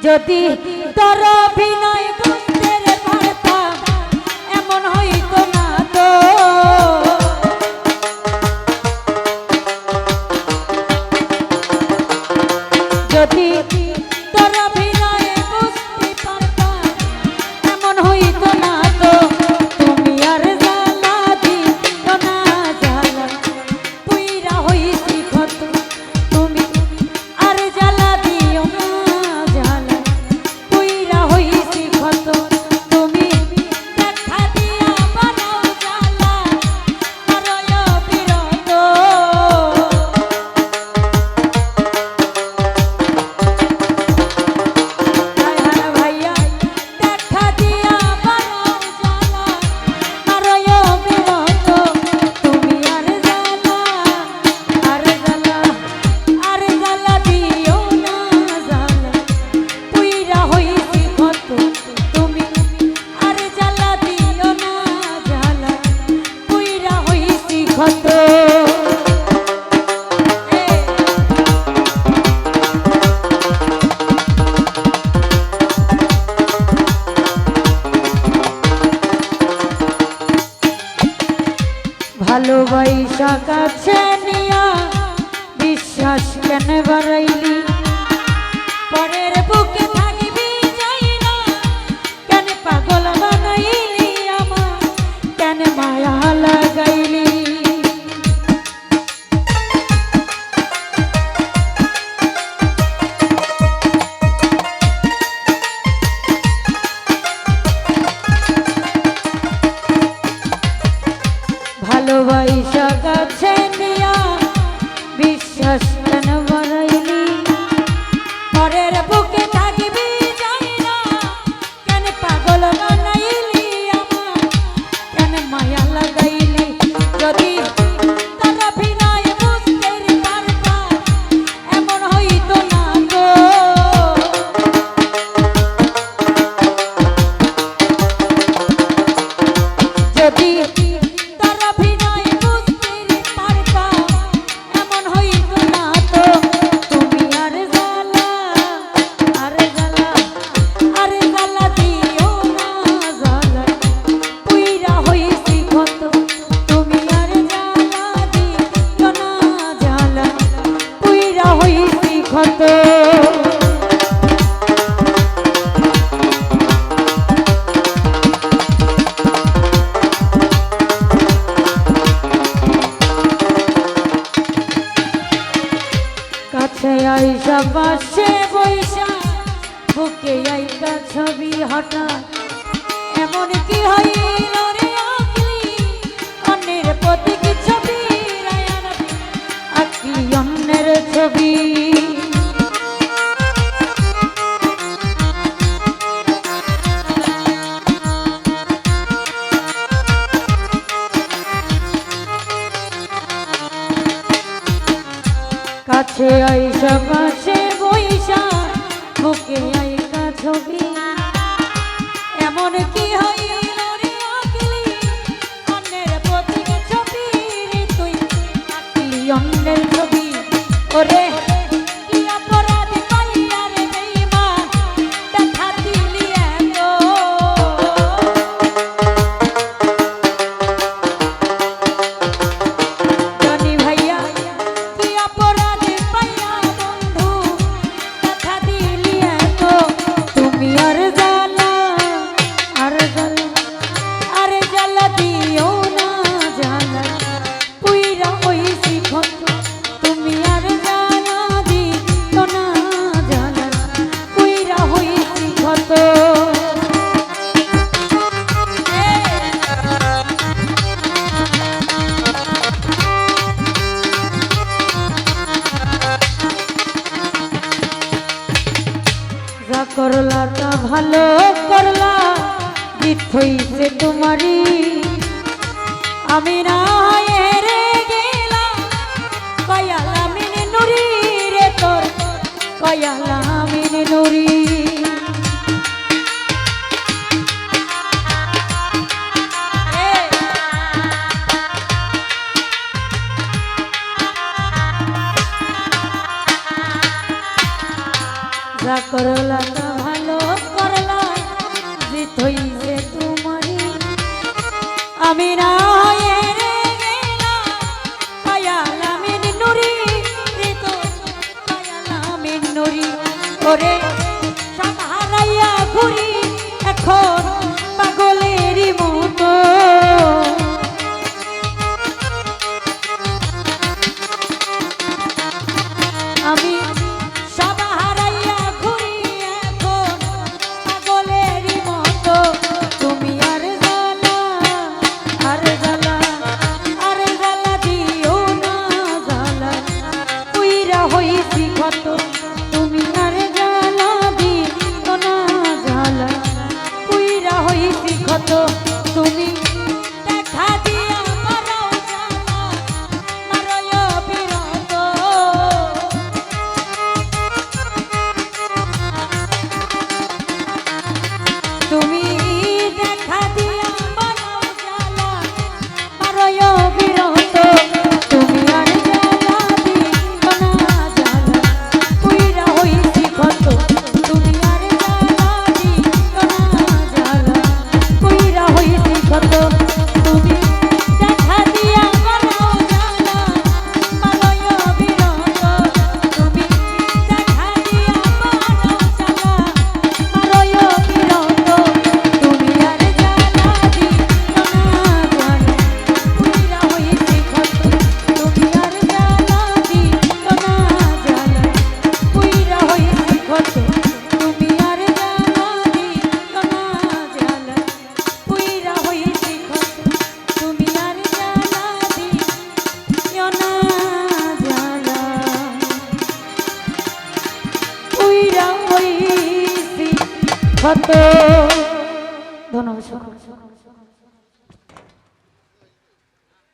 যদি তোর অভিনয় করতে পারতাম এমন হইতো না তো। যদি তোর ভালোবাসা কাছে নিয়া বিশ্বাস কেন বাড়াইলি? পরে কাছে আইসা পাশে বৈশা বুকে আইতা ছবি হঠাৎ এমন কি হইল রে অন্যের প্রতীক কাছে আইসা পাশে বইসা বুকে আইসা ছবি। এমন কি ভালো করলা বৃদ্ধ হইছে তোমারই। আমি না রে গেলাম কয়ালামিন নুরি রে তোর কয়ালামিন নুরি। করলা কত তুমি কত ধন্যবাদ